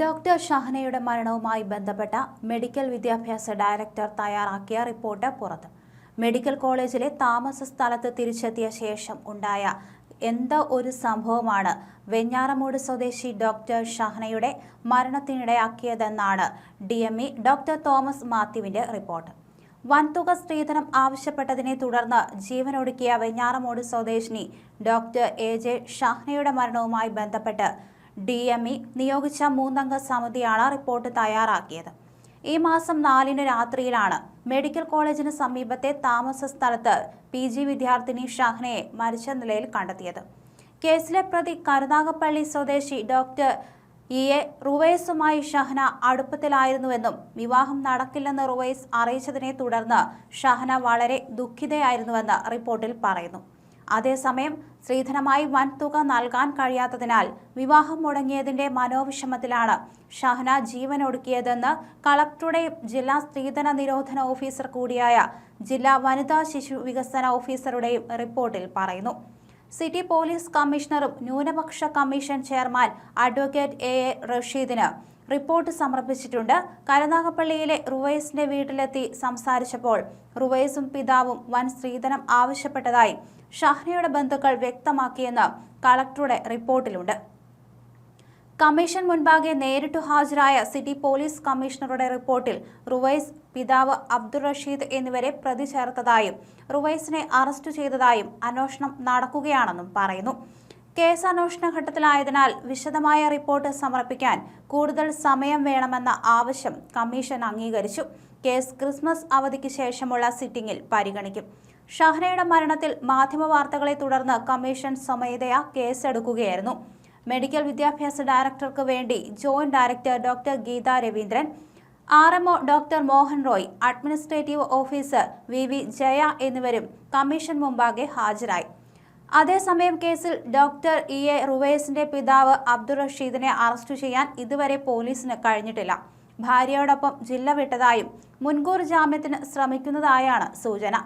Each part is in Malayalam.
ഡോക്ടർ ഷഹനയുടെ മരണവുമായി ബന്ധപ്പെട്ട മെഡിക്കൽ വിദ്യാഭ്യാസ ഡയറക്ടർ തയ്യാറാക്കിയ റിപ്പോർട്ട് പുറത്ത്. മെഡിക്കൽ കോളേജിലെ താമസ സ്ഥലത്ത് തിരിച്ചെത്തിയ ശേഷം ഉണ്ടായ എന്തോ ഒരു സംഭവമാണ് വെഞ്ഞാറമൂട് സ്വദേശി ഡോക്ടർ ഷഹനയുടെ മരണത്തിനിടയാക്കിയതെന്നാണ് D M E doctor Thomas മാത്യുവിന്റെ report. വൻതുക സ്ത്രീധനം ആവശ്യപ്പെട്ടതിനെ തുടർന്ന് ജീവനൊടുക്കിയ വെഞ്ഞാറമൂട് സ്വദേശിനി ഡോക്ടർ എ ജെ ഷഹ്നയുടെ മരണവുമായി ബന്ധപ്പെട്ട് ഡി എം ഇ നിയോഗിച്ച മൂന്നംഗ സമിതിയാണ് റിപ്പോർട്ട് തയ്യാറാക്കിയത്. ഈ മാസം നാലിന് രാത്രിയിലാണ് മെഡിക്കൽ കോളേജിന് സമീപത്തെ താമസ സ്ഥലത്ത് പി ജി വിദ്യാർത്ഥിനി ഷഹ്നയെ മരിച്ച നിലയിൽ കണ്ടെത്തിയത്. കേസിലെ പ്രതി കരുനാഗപ്പള്ളി സ്വദേശി ഡോക്ടർ ഇ എ റുവൈസുമായി ഷഹന അടുപ്പത്തിലായിരുന്നുവെന്നും വിവാഹം നടക്കില്ലെന്ന് റുവൈസ് അറിയിച്ചതിനെ തുടർന്ന് ഷഹന വളരെ ദുഃഖിതയായിരുന്നുവെന്ന് റിപ്പോർട്ടിൽ പറയുന്നു. അതേസമയം സ്ത്രീധനമായി വൻ തുക നൽകാൻ കഴിയാത്തതിനാൽ വിവാഹം മുടങ്ങിയതിന്റെ മനോവിഷമത്തിലാണ് ഷഹന ജീവനൊടുക്കിയതെന്ന് കളക്ടറുടെ ജില്ലാ സ്ത്രീധന നിരോധന ഓഫീസർ കൂടിയായ ജില്ലാ വനിതാ ശിശു വികസന ഓഫീസറുടെയും റിപ്പോർട്ടിൽ പറയുന്നു. സിറ്റി പോലീസ് കമ്മീഷണറും ന്യൂനപക്ഷ commission chairman advocate A A റഷീദിന് report സമർപ്പിച്ചിട്ടുണ്ട്. കരുനാഗപ്പള്ളിയിലെ റുവൈസിന്റെ വീട്ടിലെത്തി സംസാരിച്ചപ്പോൾ റുവൈസും പിതാവും വൻ സ്ത്രീധനം ആവശ്യപ്പെട്ടതായി ഷഹ്നയുടെ ബന്ധുക്കൾ വ്യക്തമാക്കിയെന്ന് കളക്ടറുടെ റിപ്പോർട്ടിലുണ്ട്. കമ്മീഷൻ മുൻപാകെ നേരിട്ടു ഹാജരായ സിറ്റി പോലീസ് കമ്മീഷണറുടെ റിപ്പോർട്ടിൽ റുവൈസ് പിതാവ് അബ്ദുൾ റഷീദ് എന്നിവരെ പ്രതി ചേർത്തതായും റുവൈസിനെ അറസ്റ്റ് ചെയ്തതായും അന്വേഷണം നടക്കുകയാണെന്നും പറയുന്നു. കേസ് അന്വേഷണ ഘട്ടത്തിലായതിനാൽ വിശദമായ റിപ്പോർട്ട് സമർപ്പിക്കാൻ കൂടുതൽ സമയം വേണമെന്ന ആവശ്യം കമ്മീഷൻ അംഗീകരിച്ചു. കേസ് ക്രിസ്മസ് അവധിക്ക് ശേഷമുള്ള സിറ്റിംഗിൽ പരിഗണിക്കും. ഷഹ്നയുടെ മരണത്തിൽ മാധ്യമ മാധ്യമവാർത്തകളെ തുടർന്ന് കമ്മീഷൻ സ്വമേധയാ കേസെടുക്കുകയായിരുന്നു. മെഡിക്കൽ വിദ്യാഭ്യാസ ഡയറക്ടർക്ക് വേണ്ടി joint director doctor Geetha Raveendran R MO doctor Mohan Roy administrative officer V V Jaya എന്നിവരും കമ്മീഷൻ മുമ്പാകെ ഹാജരായി. അതേസമയം കേസിൽ ഡോക്ടർ ഇ എ റുവേസിന്റെ പിതാവ് അബ്ദുൾ റഷീദിനെ അറസ്റ്റ് ചെയ്യാൻ ഇതുവരെ പോലീസിന് കഴിഞ്ഞിട്ടില്ല. ഭാര്യയോടൊപ്പം ജില്ല വിട്ടതായും മുൻകൂർ ജാമ്യത്തിന് ശ്രമിക്കുന്നതായാണ് സൂചന.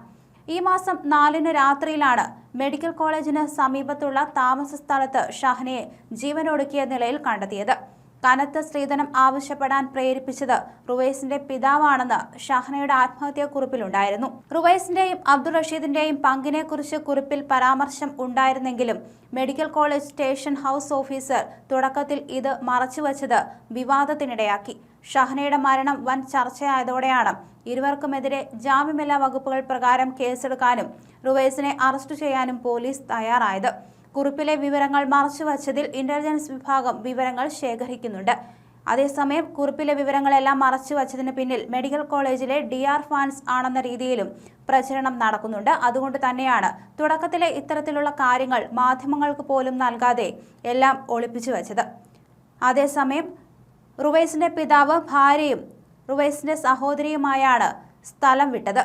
ഈ മാസം നാലിന് രാത്രിയിലാണ് മെഡിക്കൽ കോളേജിന് സമീപത്തുള്ള താമസ സ്ഥലത്ത് ഷഹനയെ ജീവനൊടുക്കിയ നിലയിൽ കണ്ടെത്തിയത്. കനത്ത സ്ത്രീധനം ആവശ്യപ്പെടാൻ പ്രേരിപ്പിച്ചത് റുവൈസിന്റെ പിതാവാണെന്ന് ഷഹനയുടെ ആത്മഹത്യാക്കുറിപ്പിലുണ്ടായിരുന്നു റുവൈസിന്റെയും അബ്ദുൾ റഷീദിന്റെയും പങ്കിനെക്കുറിച്ച് കുറിപ്പിൽ പരാമർശം ഉണ്ടായിരുന്നെങ്കിലും medical college station house officer തുടക്കത്തിൽ ഇത് മറച്ചുവച്ചത് വിവാദത്തിനിടയാക്കി. ഷഹ്നയുടെ മരണം വൻ ചർച്ചയായതോടെയാണ് ഇരുവർക്കുമെതിരെ ജാമ്യമില്ലാ വകുപ്പുകൾ പ്രകാരം കേസെടുക്കാനും റുവൈസിനെ അറസ്റ്റ് ചെയ്യാനും പോലീസ് തയ്യാറായത്. കുറിപ്പിലെ വിവരങ്ങൾ മറച്ചുവച്ചതിൽ ഇന്റലിജൻസ് വിഭാഗം വിവരങ്ങൾ ശേഖരിക്കുന്നുണ്ട്. അതേസമയം കുറിപ്പിലെ വിവരങ്ങളെല്ലാം മറച്ചുവച്ചതിന് പിന്നിൽ മെഡിക്കൽ കോളേജിലെ ഡി ആർ ഫാൻസ് ആണെന്ന രീതിയിലും പ്രചരണം നടക്കുന്നുണ്ട്. അതുകൊണ്ട് തന്നെയാണ് തുടക്കത്തിലെ ഇത്തരത്തിലുള്ള കാര്യങ്ങൾ മാധ്യമങ്ങൾക്ക് പോലും നൽകാതെ എല്ലാം ഒളിപ്പിച്ചു വച്ചത് അതേസമയം റുവൈസിന്റെ പിതാവ് ഭാര്യയും റുവൈസിന്റെ സഹോദരിയുമായാണ് സ്ഥലം വിട്ടത്.